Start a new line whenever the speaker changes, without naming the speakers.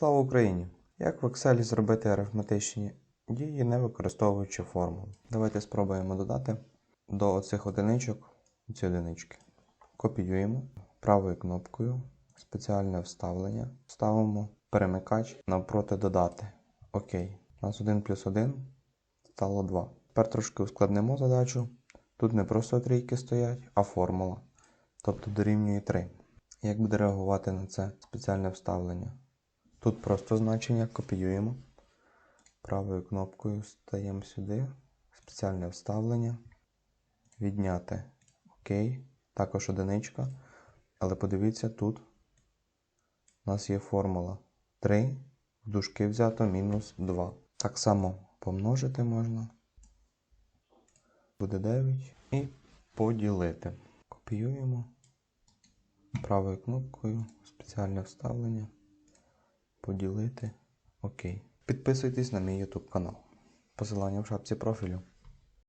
Слава Україні! Як в Excel зробити арифметичні дії, не використовуючи формул? Давайте спробуємо додати до оцих одиничок ці одинички. Копіюємо правою кнопкою спеціальне вставлення. Ставимо перемикач навпроти додати. Окей. У нас 1 плюс 1 стало 2. Тепер трошки ускладнимо задачу. Тут не просто трійки стоять, а формула. Тобто дорівнює 3. Як буде реагувати на це спеціальне вставлення? Тут просто значення копіюємо. Правою кнопкою стаємо сюди. Спеціальне вставлення. Відняти ОК. Також одиничка. Але подивіться, тут у нас є формула 3 в дужки взято мінус 2. Так само помножити можна. Буде 9. І поділити. Копіюємо правою кнопкою спеціальне вставлення. Поділити. Окей. Підписуйтесь на мій YouTube канал. Посилання в шапці профілю.